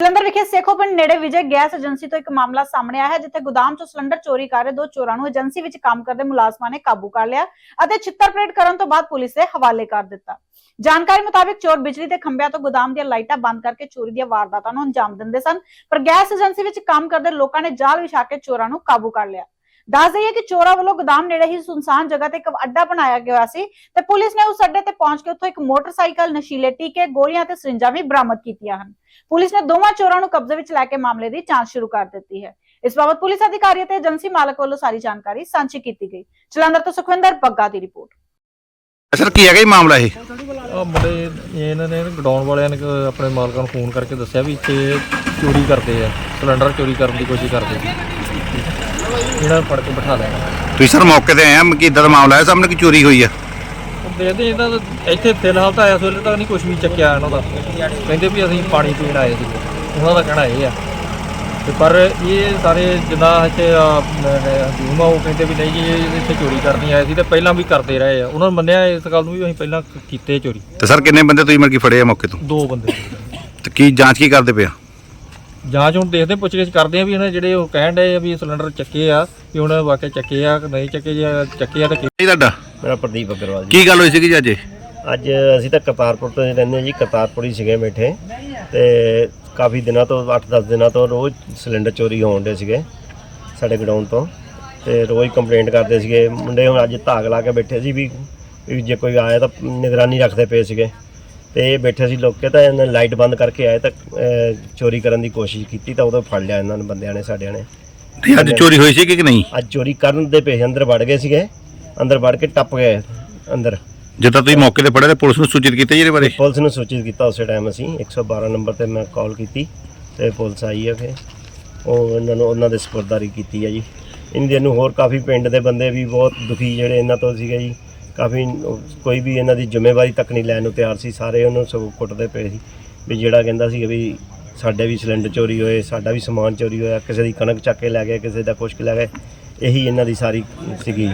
ਜਲੰਧਰ ਵਿਖੇ ਸੇਖੋ ਨੇੜੇ Vijay gas agency ਤੋਂ ਇੱਕ ਮਾਮਲਾ ਸਾਹਮਣੇ ਆਇਆ ਹੈ, ਜਿੱਥੇ ਗੋਦਾਮ ਤੋਂ ਸਿਲੰਡਰ ਚੋਰੀ ਕਰ ਰਹੇ ਦੋ ਚੋਰਾਂ ਨੂੰ ਏਜੰਸੀ ਵਿੱਚ ਕੰਮ ਕਰਦੇ ਮੁਲਾਜ਼ਮਾਂ ਨੇ ਕਾਬੂ ਕਰ ਲਿਆ ਅਤੇ ਛਿੱਤਰ ਪਰੇਡ ਕਰਨ ਤੋਂ ਬਾਅਦ ਪੁਲਿਸ ਦੇ ਹਵਾਲੇ ਕਰ ਦਿੱਤਾ। ਜਾਣਕਾਰੀ ਮੁਤਾਬਿਕ ਚੋਰ ਬਿਜਲੀ ਦੇ ਖੰਭਿਆਂ ਤੋਂ ਗੋਦਾਮ ਦੀਆਂ ਲਾਈਟਾਂ ਬੰਦ ਕਰਕੇ ਚੋਰੀ ਦੀਆਂ ਵਾਰਦਾਤਾਂ ਨੂੰ ਅੰਜਾਮ ਦਿੰਦੇ ਸਨ, ਪਰ ਗੈਸ ਏਜੰਸੀ ਵਿੱਚ ਕੰਮ ਕਰਦੇ ਲੋਕਾਂ ਨੇ ਜਾਲ ਵਿਛਾ ਕੇ ਚੋਰਾਂ ਨੂੰ ਕਾਬੂ ਕਰ ਲਿਆ। ਦੱਸ ਦਈਏ ਕਿ ਚੋਰਾਂ ਵੱਲੋਂ ਗੋਦਾਮ ਨੇੜੇ ਹੀ ਸੁਨਸਾਨ ਜਗ੍ਹਾ ਤੇ ਇੱਕ ਅੱਡਾ ਬਣਾਇਆ ਗਿਆ ਸੀ ਤੇ ਪੁਲਿਸ ਨੇ ਉਸ ਅੱਡੇ ਤੇ ਪਹੁੰਚ ਕੇ ਉੱਥੋਂ ਇੱਕ ਮੋਟਰਸਾਈਕਲ ਨਸ਼ੀਲੇ ਟੀਕੇ ਗੋਲੀਆਂ ਤੇ ਸਰਿੰਜਾਂ ਵੀ ਬਰਾਮਦ ਕੀਤੀਆਂ ਹਨ। ਪੁਲਿਸ ਨੇ ਦੋਵਾਂ ਚੋਰਾਂ ਨੂੰ ਕਬਜ਼ੇ ਵਿੱਚ ਲੈ ਕੇ ਮਾਮਲੇ ਦੀ ਜਾਂਚ ਸ਼ੁਰੂ ਕਰ ਦਿੱਤੀ ਹੈ। ਇਸ ਬਾਬਤ ਪੁਲਿਸ ਅਧਿਕਾਰੀ ਅਤੇ ਏਜੰਸੀ ਮਾਲਕ ਵੱਲੋਂ ਸਾਰੀ ਜਾਣਕਾਰੀ ਸਾਂਝੀ ਕੀਤੀ ਗਈ। ਜਲੰਧਰ ਤੋਂ ਸੁਖਵਿੰਦਰ ਬੱਗਾ ਦੀ ਰਿਪੋਰਟ। ਸਰ ਕੀ ਹੈਗਾ ਇਹ ਮਾਮਲਾ ਇਹ? ਆ ਮੁੰਡੇ ਇਹਨਾਂ ਨੇ ਗਡਾਊਨ ਵਾਲਿਆਂ ਨੇ ਕ- ਆਪਣੇ ਮਾਲਕਾਂ ਨੂੰ ਫੋਨ ਕਰਕੇ ਦੱਸਿਆ ਵੀ ਇੱਥੇ ਚੋਰੀ ਕਰਦੇ ਆ ਸਿਲੰਡਰ ਚੋਰੀ ਕਰਨ ਦੀ ਕੋਸ਼ਿਸ਼ ਕਰਦੇ ਫੜ ਕੇ ਬਿਠਾ ਤੁਸੀਂ ਸਰ ਮੌਕੇ ਤੇ ਆਏ ਆ ਕਿ ਇਦਾਂ ਦਾ ਮਾਮਲਾ ਹੈ ਸਾਹਮਣੇ ਕਿ ਚੋਰੀ ਹੋਈ ਆ? ਉਹ ਦੇਖਦੇ ਇਹਨਾਂ ਦਾ ਇੱਥੇ ਫਿਲਹਾਲ ਤਾਂ ਇਸ ਵੇਲੇ ਤੱਕ ਨਹੀਂ ਕੁਝ ਵੀ ਚੱਕਿਆ ਇਹਨਾਂ ਦਾ। ਕਹਿੰਦੇ ਵੀ ਅਸੀਂ ਪਾਣੀ ਪੀਣ ਆਏ ਸੀ। ਉਹਨਾਂ ਦਾ ਕਹਿਣਾ ਇਹ ਆ। ਤੇ ਪਰ ਇਹ ਸਾਰੇ ਜਿੱਦਾਂ ਇੱਥੇ ਹਜੂਮ ਆ ਉਹ ਕਹਿੰਦੇ ਵੀ ਨਹੀਂ ਜੀ ਇਹ ਇੱਥੇ ਚੋਰੀ ਕਰਨੀ ਆਏ ਸੀ ਤੇ ਪਹਿਲਾਂ ਵੀ ਕਰਦੇ ਰਹੇ ਆ। ਉਹਨਾਂ ਨੂੰ ਮੰਨਿਆ ਇਸ ਗੱਲ ਨੂੰ ਵੀ ਅਸੀਂ ਪਹਿਲਾਂ ਕੀਤੇ ਚੋਰੀ। ਤੇ ਸਰ ਕਿੰਨੇ ਬੰਦੇ ਤੁਸੀਂ ਮਰ ਕੇ ਫੜੇ ਆ ਮੌਕੇ ਤੋਂ? ਦੋ ਬੰਦੇ। ਤੇ ਕੀ ਜਾਂਚ ਕੀ ਕਰਦੇ ਪਿਆ ਜਾਂਚ ਹੁਣ ਦੇਖਦੇ ਪੁੱਛ ਗਿੱਛ ਕਰਦੇ ਆ ਵੀ ਇਹਨਾਂ ਜਿਹੜੇ ਉਹ ਕਹਿਣ ਡਏ ਆ ਵੀ ਸਿਲੰਡਰ ਚੱਕੇ ਆ ਵੀ ਉਹਨਾਂ ਵਾਕਿਆ ਚੱਕੇ ਆ ਕਿ ਨਹੀਂ ਚੱਕੇ ਜੇ ਚੱਕੇ ਆ ਤਾਂ ਕੀ? ਕੀ ਤੁਹਾਡਾ? ਮੇਰਾ ਪ੍ਰਦੀਪ ਅਗਰਵਾਲ ਜੀ। ਕੀ ਗੱਲ ਹੋਈ ਸੀਗੀ ਜੀ ਅੱਜ? ਅੱਜ ਅਸੀਂ ਤਾਂ ਕਰਤਾਰਪੁਰ ਤੋਂ ਰਹਿੰਦੇ ਹਾਂ ਜੀ ਕਰਤਾਰਪੁਰ ਹੀ ਸੀਗੇ ਬੈਠੇ। ਤੇ ਕਾਫੀ ਦਿਨਾਂ ਤੋਂ 8-10 ਦਿਨਾਂ ਤੋਂ ਰੋਜ਼ ਸਿਲੰਡਰ ਚੋਰੀ ਹੋਣ ਦੇ ਸੀਗੇ ਸਾਡੇ ਗਡਾਊਨ ਤੋਂ। ਤੇ ਰੋਜ਼ ਕੰਪਲੇਂਟ ਕਰਦੇ ਸੀਗੇ। ਮੁੰਡੇ ਹੁਣ ਅੱਜ ਧਾਗ ਲਾ ਕੇ ਬੈਠੇ ਸੀ ਵੀ ਵੀ ਜੇ ਕੋਈ ਆਇਆ ਤਾਂ ਨਿਗਰਾਨੀ ਰੱਖਦੇ ਪਏ ਸੀਗੇ। ਤੇ ਇਹ ਬੈਠੇ ਸੀ ਲੋਕੇ ਤਾਂ ਇਹਨਾਂ ਨੇ ਲਾਈਟ ਬੰਦ ਕਰਕੇ ਆਏ ਤਾਂ ਅਹ, ਚੋਰੀ ਕਰਨ ਦੀ ਕੋਸ਼ਿਸ਼ ਕੀਤੀ ਤਾਂ ਉਦੋਂ ਫੜ ਲਿਆ ਇਹਨਾਂ ਨੇ ਬੰਦਿਆਂ ਨੇ ਸਾਡਿਆਂ ਨੇ। ਨਹੀਂ ਅੱਜ ਚੋਰੀ ਹੋਈ ਸੀ ਕਿ ਨਹੀਂ? ਅੱਜ ਚੋਰੀ ਕਰਨ ਦੇ ਪਏ ਅੰਦਰ ਵੜ ਗਏ ਸੀਗੇ ਅੰਦਰ ਵੜ ਕੇ ਟੱਪ ਗਏ ਅੰਦਰ। ਜਿੱਦਾਂ ਤੁਸੀਂ ਮੌਕੇ ਤੇ ਫੜੇ ਤੇ ਪੁਲਿਸ ਨੂੰ ਸੂਚਿਤ ਕੀਤਾ ਜੀ ਇਹਦੇ ਬਾਰੇ? ਪੁਲਿਸ ਨੂੰ ਸੂਚਿਤ ਕੀਤਾ ਉਸੇ ਟਾਈਮ ਅਸੀਂ 112 ਨੰਬਰ ਤੇ ਮੈਂ ਕਾਲ ਕੀਤੀ ਤੇ ਪੁਲਿਸ ਆਈ ਹੈ ਫਿਰ। ਉਹ ਇਹਨਾਂ ਨੂੰ ਉਹਨਾਂ ਦੇ ਸਪੁਰਦਾਰੀ ਕੀਤੀ ਹੈ ਜੀ। ਇਹਨਾਂ ਨੂੰ ਹੋਰ ਕਾਫੀ ਪਿੰਡ ਦੇ ਬੰਦੇ ਵੀ ਬਹੁਤ ਦੁਖੀ ਜਿਹੜੇ ਇਹਨਾਂ ਤੋਂ ਸੀਗੇ ਜੀ। ਕਾਫੀ, ਕੋਈ ਵੀ ਇਹਨਾਂ ਦੀ ਜ਼ਿੰਮੇਵਾਰੀ ਤੱਕ ਨਹੀਂ ਲੈਣ ਨੂੰ ਤਿਆਰ ਸੀ, ਸਾਰੇ ਉਹਨੂੰ ਸਗੋਂ ਕੁੱਟਦੇ ਪਏ ਸੀ। ਵੀ ਜਿਹੜਾ ਕਹਿੰਦਾ ਸੀ ਵੀ ਸਾਡੇ ਵੀ ਸਿਲੰਡਰ ਚੋਰੀ ਹੋਏ, ਸਾਡਾ ਵੀ ਸਮਾਨ ਚੋਰੀ ਹੋਇਆ, ਕਿਸੇ ਦੀ ਕਣਕ ਚੱਕ ਕੇ ਲੈ ਗਏ, ਕਿਸੇ ਦਾ ਕੁਛ ਲੈ ਗਏ, ਇਹੀ ਇਹਨਾਂ ਦੀ ਸਾਰੀ ਸੀਗੀ।